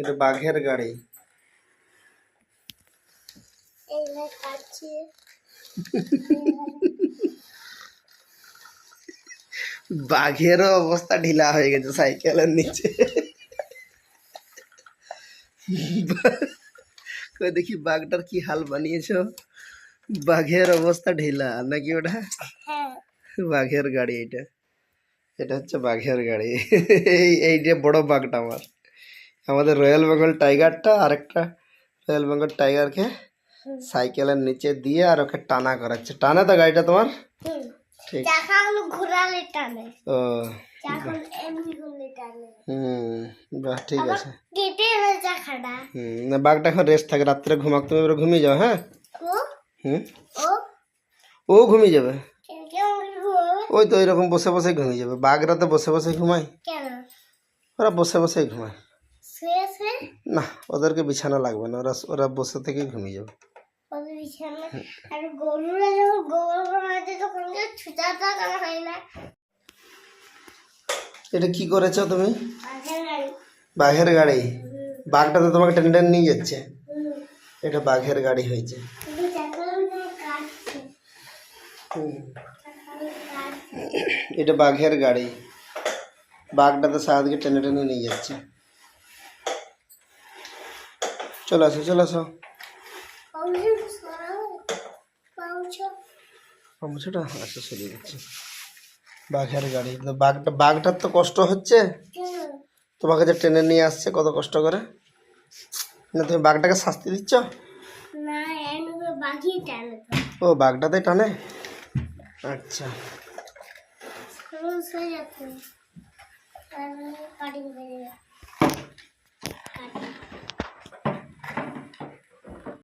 এটা বাঘের গাড়ি। বাঘেরও অবস্থা ঢিলা হয়ে গেছে সাইকেলের নিচে। কই দেখি বাঘটার কি হাল বানিয়েছ? বাঘের অবস্থা ঢিলা নাকি ওটা? হ্যাঁ। বাঘের গাড়ি এটা। এটা হচ্ছে বাঘের গাড়ি। এই এই যে বড় বাঘটা আমার। আমাদের রয়্যাল বেঙ্গল টাইগারটা আর একটা রয়্যাল বেঙ্গল টাইগারকে সাইকেলের নিচে দিয়ে আর ওকে টানা করাচ্ছে। টানে তো গাড়িটা তোমার? ঠিক। ঘোরালে টানে। ও হুম বাহ ঠিক আছে। হুম না বাঘটা এখন রেস্ট থাকে রাত্রে ঘুমাক তুমি এবার ঘুমিয়ে যাও হ্যাঁ? হুম? ও? ঘুমিয়ে যাবে? ওই তো এরকম বসে বসে ঘুমিয়ে যাবে। বাঘরা তো বসে বসে ঘুমায়। ওরা বসে বসেই ঘুমায়। শুয়ে শুয়ে না ওদেরকে বিছানা লাগবে না ওরা ওরা বসে থেকেই ঘুমিয়ে যাবে। ওদের বিছানা আর গরুরা যখন গোবর বানাতে তখন যে ছুটাটা হয় না। এটা কি করেছ তুমি? বাঘের গাড়ি। বাঘটা তো তোমাকে টেনে টেনে নিয়ে যাচ্ছে? এটা বাঘের গাড়ি হয়েছে। এটা বাঘের গাড়ি। বাঘটা তো সারাদিকে টেনে টেনে নিয়ে যাচ্ছে। চলে আসো চলে আসো গামছাটা আচ্ছা সরিয়ে দিচ্ছি বাঘের গাড়ি বাঘটা বাঘটার তো কষ্ট হচ্ছে তোমাকে যে টেনে নিয়ে আসছে কত কষ্ট করে না তুমি বাঘটাকে শাস্তি দিচ্ছ ও বাঘটাতে টানে আচ্ছা